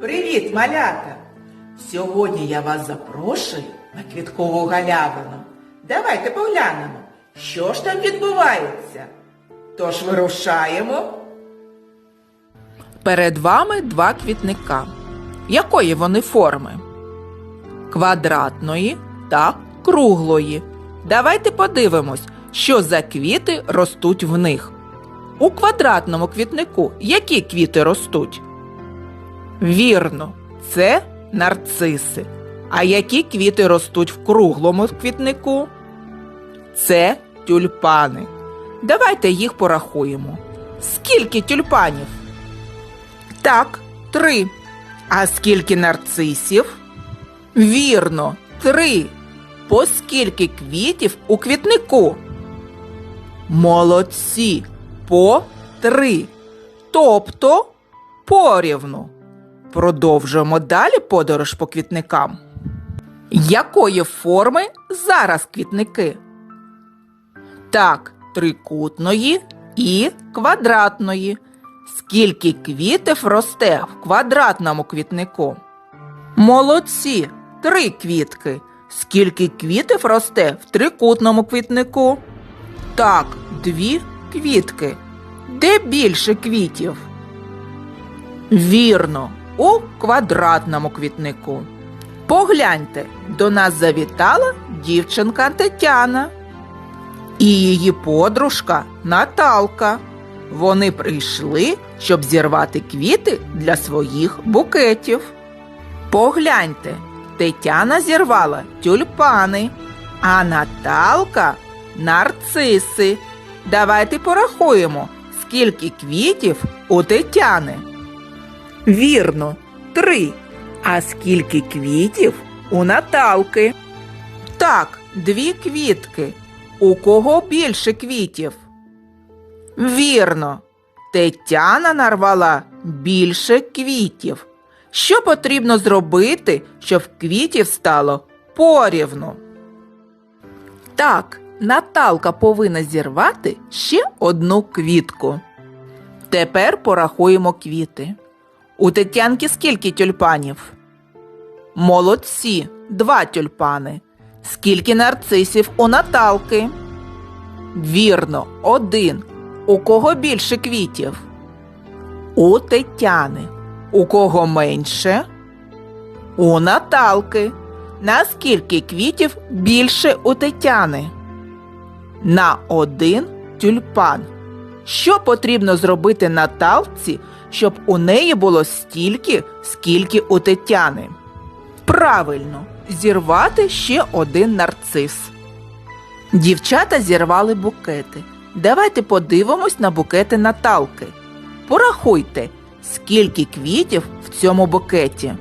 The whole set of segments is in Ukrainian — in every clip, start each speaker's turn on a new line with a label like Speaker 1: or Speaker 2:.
Speaker 1: Привіт, малята! Сьогодні я вас запрошую на квіткову галявину. Давайте поглянемо, що ж там відбувається. Тож вирушаємо. Перед вами два квітника. Якої вони форми? Квадратної та круглої. Давайте подивимось, що за квіти ростуть в них. У квадратному квітнику які квіти ростуть? Вірно, це нарциси. А які квіти ростуть в круглому квітнику? Це тюльпани. Давайте їх порахуємо. Скільки тюльпанів? Так, три. А скільки нарцисів? Вірно, три. По скільки квітів у квітнику? Молодці. По три. Тобто порівну. Продовжуємо далі подорож по квітникам. Якої форми зараз квітники? Так, трикутної і квадратної. Скільки квітів росте в квадратному квітнику? Молодці, три квітки. Скільки квітів росте в трикутному квітнику? Так, дві квітки. Де більше квітів? Вірно, у квадратному квітнику. Погляньте, до нас завітала дівчинка Тетяна і її подружка Наталка. Вони прийшли, щоб зірвати квіти для своїх букетів. Погляньте, Тетяна зірвала тюльпани, а Наталка нарциси. Давайте порахуємо, скільки квітів у Тетяни. Вірно, три. А скільки квітів у Наталки? Так, дві квітки. У кого більше квітів? Вірно, Тетяна нарвала більше квітів. Що потрібно зробити, щоб квітів стало порівну? Так, Наталка повинна зірвати ще одну квітку. Тепер порахуємо квіти. У Тетянки скільки тюльпанів? Молодці, два тюльпани. Скільки нарцисів у Наталки? Вірно, один. У кого більше квітів? У Тетяни. У кого менше? У Наталки. Наскільки квітів більше у Тетяни? На один тюльпан. Що потрібно зробити Наталці, щоб у неї було стільки, скільки у Тетяни? Правильно, зірвати ще один нарцис. Дівчата зірвали букети. Давайте подивимось на букети Наталки. Порахуйте, скільки квітів в цьому букеті.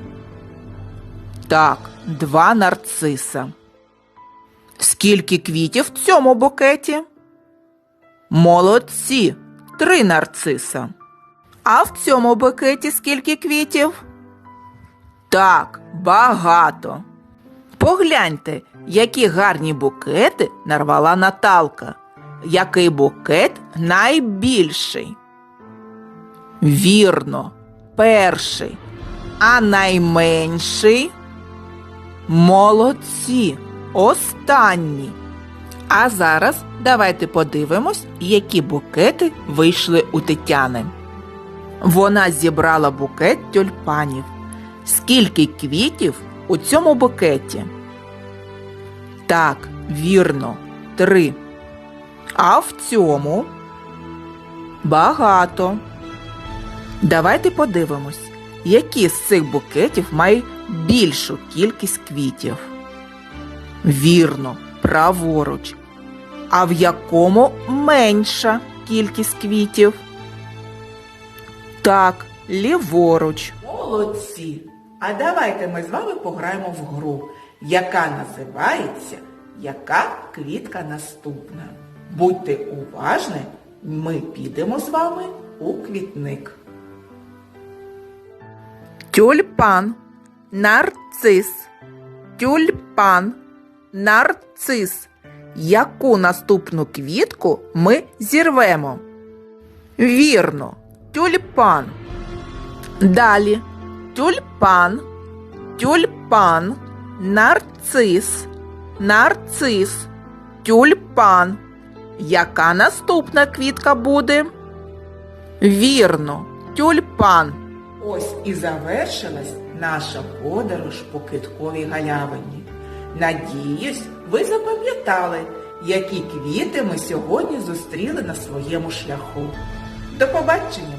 Speaker 1: Так, два нарциса. Скільки квітів в цьому букеті? Молодці, три нарциса. А в цьому букеті скільки квітів? Так, багато. Погляньте, які гарні букети нарвала Наталка. Який букет найбільший? Вірно, перший. А найменший? Молодці, останній. А зараз давайте подивимось, які букети вийшли у Тетяни. Вона зібрала букет тюльпанів. Скільки квітів у цьому букеті? Так, вірно, три. А в цьому багато. Давайте подивимось, які з цих букетів мають більшу кількість квітів. Вірно, праворуч. А в якому менша кількість квітів? Так, ліворуч. Молодці. А давайте ми з вами пограємо в гру, яка називається Яка квітка наступна. Будьте уважні, ми підемо з вами у квітник. Тюльпан, нарцис, тюльпан, нарцис. Яку наступну квітку ми зірвемо? Вірно, тюльпан. Далі тюльпан, тюльпан, нарцис, нарцис, тюльпан. Яка наступна квітка буде? Вірно, тюльпан. Ось і завершилась наша подорож по квітковій галявині. Надіюсь, ви запам'ятали, які квіти ми сьогодні зустріли на своєму шляху. До побачення!